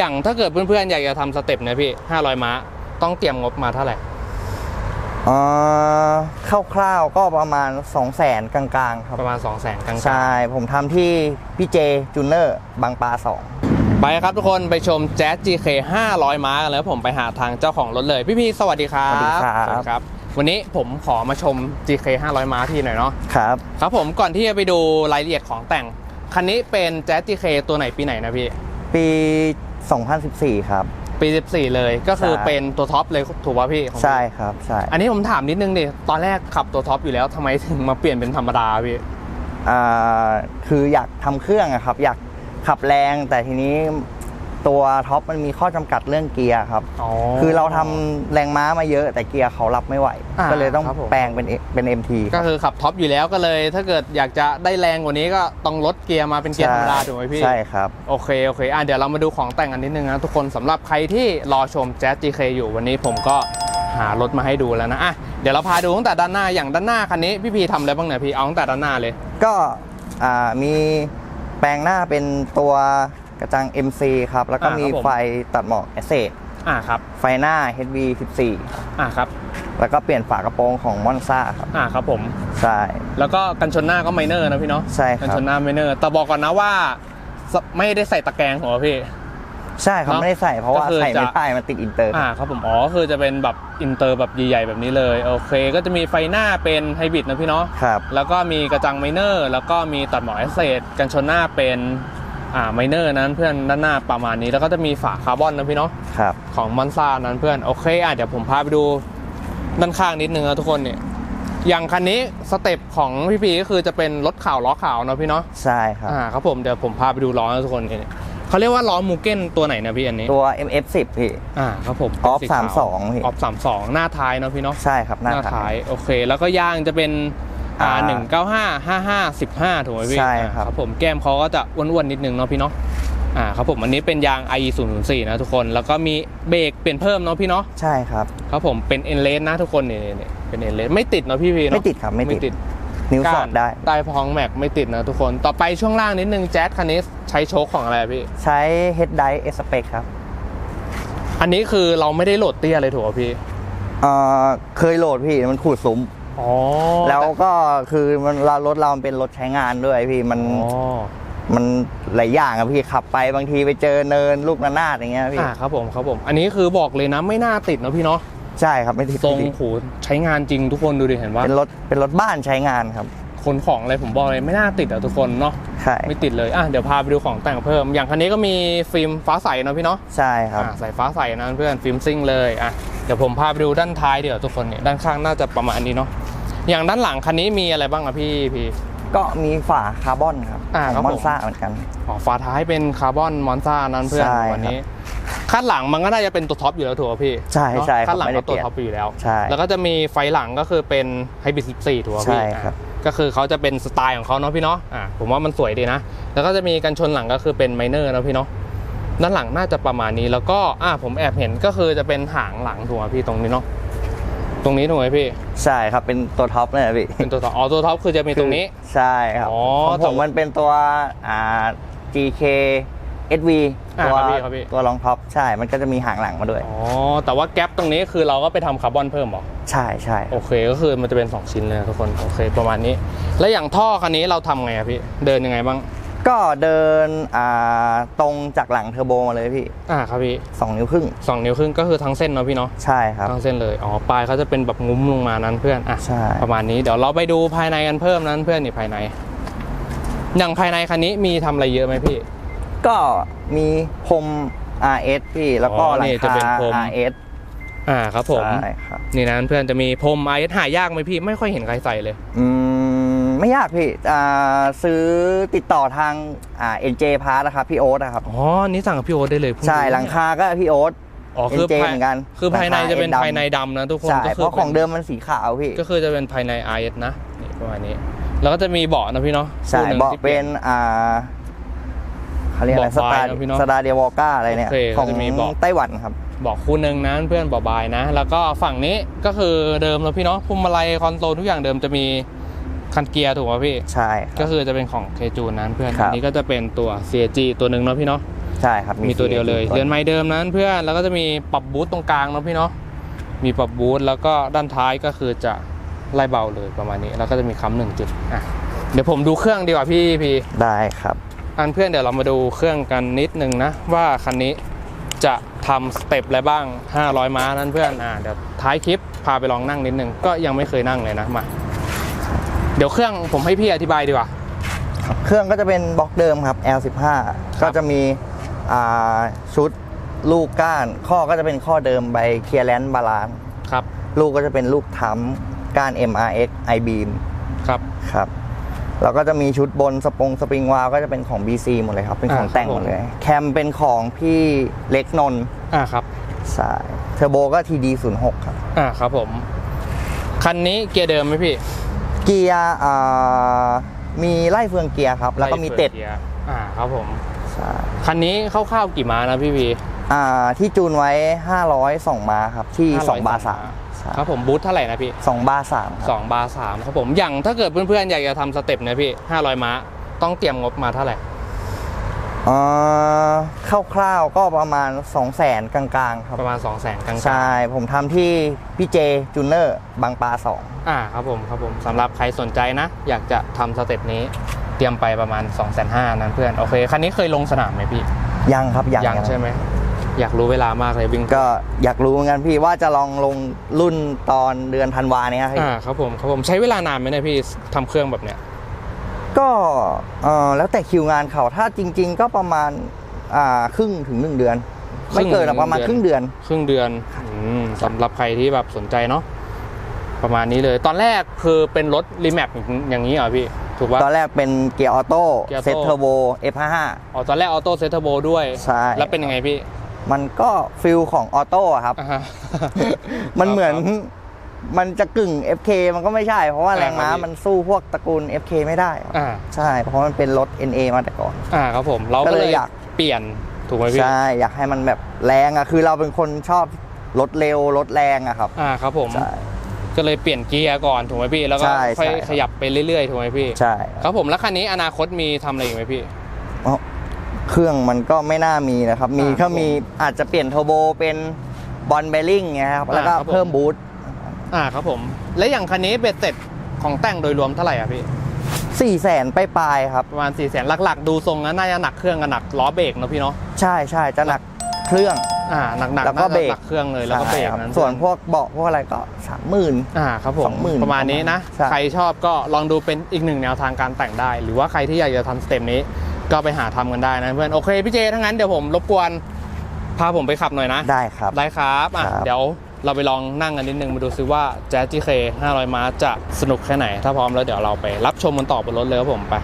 อย่างถ้าเกิดเพื่อนๆอยากจะทำสเต็ปเนี่ยพี่ 500 ม้า ต้องเตรียมงบมาเท่าไหร่ เอ่อคร่าวๆก็ประมาณ 2 0 0แสนกลางๆ ครับ ประมาณ 2 0 0 0 0 0กลางๆ ใช่ ผมทำที่พี่เจจูเนอร์บางปลาไปครับทุกคนไปชมแจ๊ส GK 500 ม้ากันแล้วผมไปหาทางเจ้าของรถเลย พี่ๆสวัสดีครับสวัสดีครับสวัสดีครับ วันนี้ผมขอมาชม GK 500 ม้าพี่หน่อยเนาะ2ครับ ครับผมก่อนที่จะไปดูรายละเอียดของแต่ง คันนี้เป็นแจ๊ส GK ตัวไหนปีไหนนะพี่ ปี 2014 ครับ ปี 14 เลยก็คือใช่ เป็นตัวท็อปเลยถูกป่ะพี่ของพี่ใช่ครับใช่อันนี้ผมถามนิดนึงดิตอนแรกขับตัวท็อปอยู่แล้วทำไมถึงมาเปลี่ยนเป็นธรรมดาพี่ อ่าคืออยากทำเครื่องอะครับ อยากขับแรงแต่ทีนี้ ตัวท็อปมันมีข้อจำกัดเรื่องเกียร์ครับอ๋อคือเราทำแรงม้ามาเยอะแต่เกียร์เขารับไม่ไหวอ่าก็เลยต้องครับผมแปลงเป็นเป็น MT ก็คือขับท็อปอยู่แล้วก็เลย ถ้าเกิดอยากจะได้แรงกว่านี้ก็ต้องลดเกียร์มาเป็นเกียร์ธรรมดาถูกไหมพี่ ใช่ครับ โอเคโอเคอะเดี๋ยวเรามาดูของแต่งกันนิดนึงนะทุกคนสำหรับใครที่รอชม Jazz GK อยู่วันนี้ผมก็หารถมาให้ดูแล้วนะอะเดี๋ยวเราพาดูตั้งแต่ด้านหน้าอย่างด้านหน้าคันนี้พี่พีทำอะไรบ้างเนี่ยพี่เอาตั้งแต่ด้านหน้าเลย ก็อ่ามีแปลงหน้าเป็นตัว กระจัง MC ครับ แล้วก็อ่ามีมีครับผม ไฟตัดหมอกเอเซอะครับไฟหน้า HV อะครับ14แล้วก็เปลี่ยนฝากระโปรงของมอนซ่าครับ อะครับผม ใช่ แล้วก็กันชนหน้าก็ไมเนอร์นะพี่เนาะใช่ครับ กันชนหน้าไมเนอร์แต่บอกก่อนนะว่าสไม่ได้ใส่ตะแกรงหัวพี่ ใช่ครับเนอะไม่ได้ใส่เพราะว่าก็คือใส่ไม่จะ ได้มันติดอินเตอร์ อ่าครับผมอ๋อคือจะเป็นแบบอินเตอร์แบบใหญ่ๆแบบนี้เลยโอเค ก็จะมีไฟหน้าเป็นไฮบริดนะพี่เนาะครับ แล้วก็มีกระจังไมเนอร์ แล้วก็มีตัดหมอกเอสเซดกันชนหน้าเป็น อ่าไมเนอร์นั้นเพื่อนด้านหน้าประมาณนี้แล้วก็จะมีฝาคาร์บอนนะพี่เนาะครับของมอนซ่านั้นเพื่อนโอเคอะเดี๋ยวผมพาไปดูด้านข้างนิดนึงนะทุกคนเนี่ยอย่างคันนี้สเต็ปของพี่พีก็คือจะเป็นรถข่าวล้อขาวเนาะพี่เนาะใช่ครับอ่าครับผมเดี๋ยวผมพาไปดูล้อนะทุกคนเนี่ยเขาเรียกว่าล้อมูเก้นตัวไหนนะพี่อันนี้ตัว MF10 พี่อ่าครับผมออฟสีขว32พี่ออฟสามสองหน้าท้ายเนาะพี่เนาะใช่ครับหน้าหน้าท้าท้ายยโอเค แล้วก็ยางจะเป็น อ่าอ่าหนึ่งเก้าห้าห้าห้าสิบห้าถูกไหมพี่ใช่อ่าครับผมแก้มเขาก็จะอ้วนๆนิดนึงเนาะพี่เนาะอ่าครับผมอันนี้เป็นยาง IE 0 0 4นะทุกคนแล้วก็มีเบรกเปลี่ยนเพิ่มเนาะพี่เนาะใช่ครับครับผมเป็นเอ็นเลสนะทุกคนเนี่ยเนี่ยเป็นเอ็นเลสไม่ติดเนาะพี่พีเนาะไม่ติดครับไม่ติดนิ้วสอดได้ใต้พองแม็กไม่ติดนะทุกคนต่อไปช่วงล่างนิดนึงแจ๊สคันนี้ใช้โชคของอะไรอะพี่ ใช้ Head d i e S Spec ครับ อันนี้คือเราไม่ได้โหลดเตี้ยเลยถูกป่ะพี่เอ่อเคยโหลดพี่มันขูดซุ้ม อ๋อแล้วก็คือมันเรารถเรามันเป็นรถใช้งานด้วยพี่มันอ๋อมันหลายอย่างอะพี่ขับไปบางทีไปเจอเนินลูกระนาดอย่างเงี้ยพี่อ่าครับผมครับผม อันนี้คือบอกเลยนะไม่น่าติดเนาะพี่เนาะใช่ครับไม่ติดทรงไม่ติดโหใช้งานจริงทุกคนดูดิเห็นว่าเป็นรถเป็นรถบ้านใช้งานครับขนของอะไรผมบอกเลยไม่น่าติดอะทุกคนเนาะใช่ไม่ติดเลยอะเดี๋ยวพาไปดูของแต่งเพิ่ม อย่างคันนี้ก็มีฟิล์มฟ้าใสเนาะพี่เนาะใช่ครับ อ่าใส่ฟ้าใสนะเพื่อนฟิล์มซิ่งเลยอะเดี๋ยวผมพาไปดูด้านท้ายเดี๋ยวทุกคนเนี่ยด้านข้างน่าจะประมาณนี้เนาะ อย่างด้านหลังคันนี้มีอะไรบ้างอะพี่พี่ ก็มีฝาคาร์บอนครับอ่าขครัอบงมอนผมซ่าเหมือนกัน อ๋อฝาท้ายเป็นคาร์บอนมอนซ่านั้นเพื่อนใช่วันนี้คันหลังมันก็น่าจะเป็นตัวท็อปอยู่แล้วถูกป่ะพี่ใช่เนอะใช่ครับคันหลังไม่ได้ก็ตัวเปลี่ยนท็อปอยู่แล้ว ใช่แล้วก็จะมีไฟหลังก็คือเป็นไฮบริด14ถูกป่ะพี่ใช่ครับ อะก็คือเขาจะเป็นสไตล์ของเขาเนาะพี่เนาะอะผมว่ามันสวยดีนะ แล้วก็จะมีกันชนหลังก็คือเป็นไมเนอร์นะพี่เนาะด้านหลังน่าจะประมาณนี้แล้วก็อะผมแอบเห็นก็คือจะเป็นหางหลังถูกป่ะพี่ตรงนี้เนาะ ตรงนี้ถูกไหมพี่ ใช่ครับเป็นตัวท็อปเลยนะพี่เป็นตัวท็อปอ๋อตัวท็อปคือจะมีตรงนี้ ใช่ครับอ๋อของแต่ผมมันเป็นตัวอ่า GK SV อ่าตัวครับพี่ครับพี่ตัวรองท็อปใช่ มันก็จะมีหางหลังมาด้วย อ๋อ แต่ว่าแก๊ปตรงนี้คือเราก็ไปทำคาร์บอนเพิ่มเหรอ ใช่ใช่โอเค ก็คือมันจะเป็น 2 ชิ้นเลยนะทุกคน โอเค ประมาณนี้ แล้วอย่างท่อคันนี้เราทำไงอะพี่ เดินยังไงบ้าง ก็เดินอ่าตรงจากหลังเทอร์โบมาเลยพี่อ่าครับพี่2นิ้วครึ่งสองนิ้วครึ่งก็คือทั้งเส้นเนาะพี่เนาะใช่ครับทั้งเส้นเลยอ๋อปลายเขาจะเป็นแบบงุ้มลงมานั้นเพื่อนอะใช่ประมาณนี้เดี๋ยวเราไปดูภายในกันเพิ่มนั้นเพื่อนนี่ภายใน อย่างภายในคันนี้มีทำอะไรเยอะไหมพี่ ก็มีพรม RS พี่แล้วก็อ๋อหลังนี่จะคาเป็นพรม RS อ่าครับผมใช่ครับนี่นะเพื่อนจะมีพรมไอหายากไหมพี่ ไม่ค่อยเห็นใครใส่เลย อืม ไม่ยากพี่อ่าซื้อติดต่อทางอ่า NJ Part นะครับพี่โอ๊ตนะครับอ๋อนี่สั่งกับพี่โอ๊ตได้เลยเพิ่ใช่รู้หลังคาก็พี่โอ๊ตอ๋อคือ NJ ภายเหมือนกันคือภายในจะเป็นหลังคาภายในดำนะทุกคนใช่ก็เพคือราะของป็นเดิมมันสีขาวพี่ก็คือจะเป็นภายใน IS นะนี่ประมาณนี้ แล้วก็จะมีเบาะนะพี่เนาะใช่คู่หนึ่งเบาะที่เป็นอ่าเขาเรียกอะไรเบาะสบายตาร์นะพี่เนอะสตาร์เดียวอก้าอะไรเนี่ยโอเคของก็จะมีเบาะไต้หวันครับเบาะคู่หนึ่งนะเพื่อนเบาะบายนะ แล้วก็ฝั่งนี้ก็คือเดิมแล้วพี่เนาะพวงมาลัยคอนโซลทุกอย่างเดิมจะมี คันเกียร์ถูกป่ะพี่ ใช่คก็รับคือจะเป็นของเคจูนนั้นเพื่อนครับ อันนี้ก็จะเป็นตัว CG ตัวหนึ่งเนาะพี่เนาะ ใช่ครับมีตัวเดียวเลย CAT เรือนไม้เดิมนั้นเพื่อนแล้วก็จะมีปรับบูทตรงกลางเนาะพี่เนาะมีปรับบูทแล้วก็ด้านท้ายก็คือจะไล่เบาเลยประมาณนี้ แล้วก็จะมีค้ำหนึ่งจุดอะเดี๋ยวผมดูเครื่องดีกว่าพี่พีได้ครับ อันเพื่อนเดี๋ยวเรามาดูเครื่องกันนิดนึงนะว่าคันนี้จะทำสเต็ปอะไรบ้าง 500 ม้านั้นเพื่อนอ่าเดี๋ยวท้ายคลิปพาไปลองนั่งนิดนึงก็ยังไม่เคยนั่งเลยนะมา เดี๋ยวเครื่องผมให้พี่อธิบายดีกว่า เครื่องก็จะเป็นบล็อกเดิมครับ L15 ก็จะมีอ่าชุดลูกก้าน ข้อก็จะเป็นข้อเดิมใบเคลียร์แลนด์บาลานครับ ลูกก็จะเป็นลูกทั้มก้าน MRX i beam ครับครับแล้วก็จะมีชุดบนสปงสปริงวาล์วก็จะเป็นของ BC หมดเลยครับ เป็นของอ่าแต่งหมดเลย แคมเป็นของพี่เล็กนนท์อ่าครับใช่เทอร์โบก็ TD06 ครับ อ่าครับผม คันนี้เกียร์เดิมไหมพี่ เกียร์อ่ามีไล่เฟืองเกียร์ครับ แล้วก็มีเต็ดไล่ฟืองกียร์อ่าครับผม ใช่คันนี้คร่าวๆกี่ม้านะพี่พีอ่าที่จูนไว้ 502มาครับ ที่ 2 บาร์502 3ใช่ครับผมบูทเท่าไหร่นะพี่สองบาร์สามครับสองบาร์สามครับผมอย่างถ้าเกิดเพื่อนๆอยากจะทำสเต็ปเนี่ยพี่ 500 ม้า ต้องเตรียมงบมาเท่าไหร่อ่า คร่าวๆก็ประมาณ 2 0 0แสนกลางๆ ครับ ประมาณ 2 0 0แสนกลางๆ ใช่ ผมทำที่พี่เจจูเนอร์บางปลาสองอ่าครับผมครับผมสำหรับใครสนใจนะ อยากจะทำสเต็ปนี้เตรียมไปประมาณ 2 5 0 0 0นั้นเพื่อน โอเค คันนี้เคยลงสนามไหมพี่ ยังครับ ยังยังใช่ไหม อยากรู้เวลามากเลยวิ่งก็อยากรู้เหมือนกันพี่ว่าจะลองลงรุ่นตอนเดือนธันวาเนี่ยครับพี่อ่าครับผมครับผมใช้เวลานานไหมเนี่ยพี่ทำเครื่องแบบเนี้ย ก็เอ่อแล้วแต่คิวงานเขาถ้าจริง ๆ ก็ประมาณอ่าครึ่งถึงหนึ่งเดือน ไม่เกินอะประมาณครึ่งเดือน ครึ่งเดือนอืมสำหรับใครที่แบบสนใจเนาะประมาณนี้เลย ตอนแรกคือเป็นรถรีแมปอย่างนี้เหรอพี่ถูกป่ะตอนแรกเป็นเกียร์ออโต้เกียร์ออโต้เซ็ตเทอร์โบ F55 อ๋อตอนแรกออโต้เซตเทอร์โบด้วยใช่แล้วเป็นยังไงพี่ มันก็ฟิลของออโต้อะครับอ่าฮะมันเหมือนครับ มันจะกึ่ง FK มันก็ไม่ใช่ เพราะว่าอ่าแรงม้าครับพี่ มันสู้พวกตระกูล FK ไม่ได้ครับอ่าใช่ เพราะมันเป็นรถ NA มาแต่ก่อน อ่าครับผม เราก็ก็เลยเลยอยาก เปลี่ยนถูกไหมพี่ใช่อยากให้มันแบบแรงอะคือเราเป็นคนชอบรถเร็วรถแรงอะครับอ่าครับผม ใช่ ก็เลยเปลี่ยนเกียร์ก่อนถูกไหมพี่ แล้วก็ใช่ค่อยใช่ครับ ขยับไปเรื่อยๆถูกไหมพี่ ใช่ครับผมแล้วคันนี้อนาคตมีทำอะไรอีกไหมพี่ อ๋อเครื่องมันก็ไม่น่ามีนะครับ มีอ่าถ้ามีอาจจะเปลี่ยนเทอร์โบเป็นบอลเบลลิงเงี้ยครับแล้วก็อ่าครับผม เพิ่มบูท อ่าครับผม และอย่างคันนี้เบ็ดเสร็จของแต่งโดยรวมเท่าไหร่อะพี่สี่แสนไปปลายๆครับ ประมาณ4ี่แสนหลักๆ ดูทรงแล้วน่าจะหนักเครื่องกับหนักล้อเบรกเนอะพี่เนาะใช่ใช่จะหนักเครื่อง อ่าหนักๆแล้วก็น่าจะเบรก หนักเครื่องเลยแล้วก็เบรกใช่คนั้นส่วนพวกเบาะพวกอะไรก็สามหมื่น อ่าครับผมสองหมื่นประมาณนี้นะ ใช่ ใครชอบก็ลองดูเป็นอีกหนึ่งแนวทางการแต่งได้ หรือว่าใครที่อยากจะทำสเต็ปนี้ ก็ไปหาทำกันได้นะเพื่อนโอเคพี่เจทั้างนั้นเดี๋ยวผมรบกวนพาผมไปขับหน่อยนะ ได้ครับ ได้ครับอะครับ เดี๋ยว เราไปลองนั่งกันนิดนึงมาดูซิว่า Jazz GK 500 ม้าจะสนุกแค่ไหน ถ้าพร้อมแล้วเดี๋ยวเราไปรับชมกันต่อบนรถเลยครับผมไป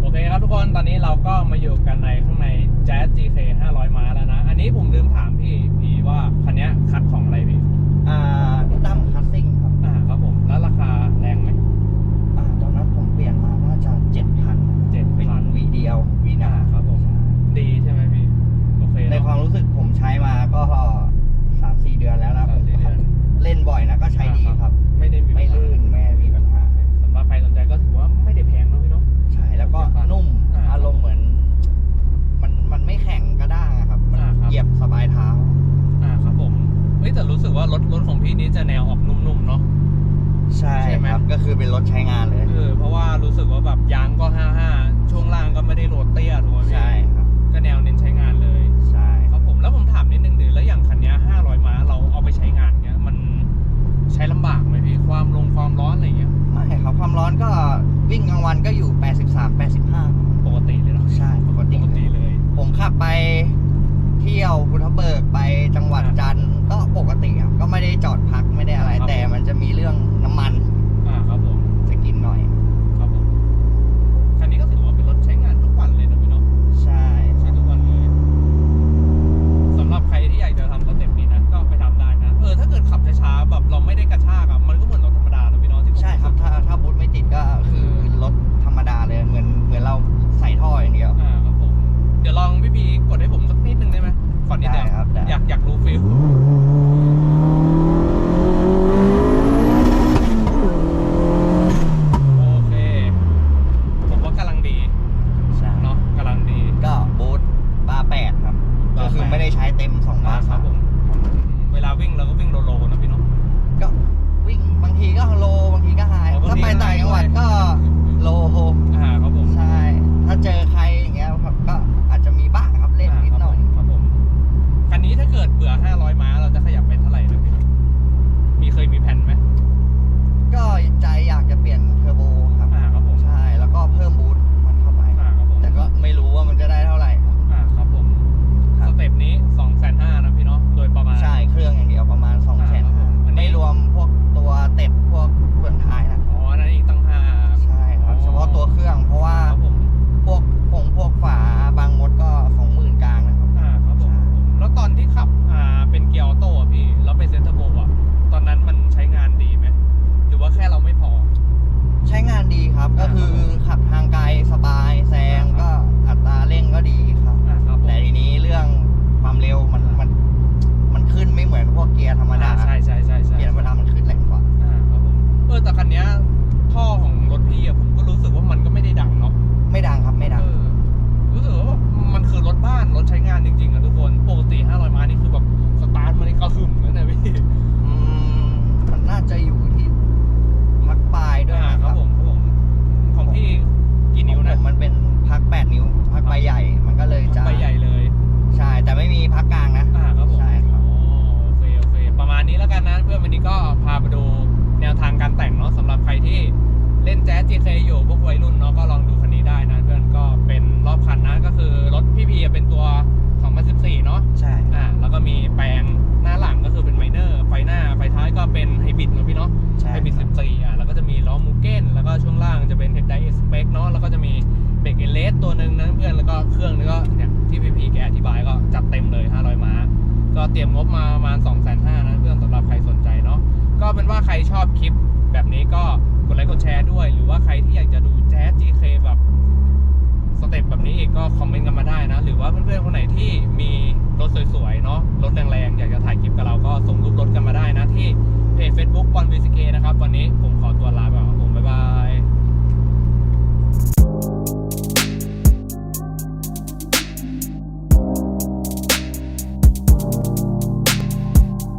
โอเคครับทุกคนตอนนี้เราก็มาอยู่กันในข้างใน Jazz GK 500 ม้าแล้วนะ อันนี้ผมลืมถามพี่พี่ว่าคันเนี้ยคัดของอะไรพี่ อ่าตั้มคัสซิ่งครับ อ่าครับผมแล้วราคาแรงไหมอ่าตอนนั้นผมเปลี่ยนมาน่าจะเจ็ดพัน7,000เป็นวีเดียววีนาอ่าครับผมดีใช่ไหมพี่โอเคในเนอะความรู้สึกผมใช้มาก็ เครื่องนี้ก็เนี่ยที่พีพีแกอธิบายก็จัดเต็มเลย 500 ม้า ก็เตรียมงบมาประมาณ 2 5 0 0 0นะเพื่อนสำหรับใครสนใจเนาะก็เป็นว่าใครชอบคลิปแบบนี้ก็กดไลค์กดแชร์ด้วย หรือว่าใครที่อยากจะดู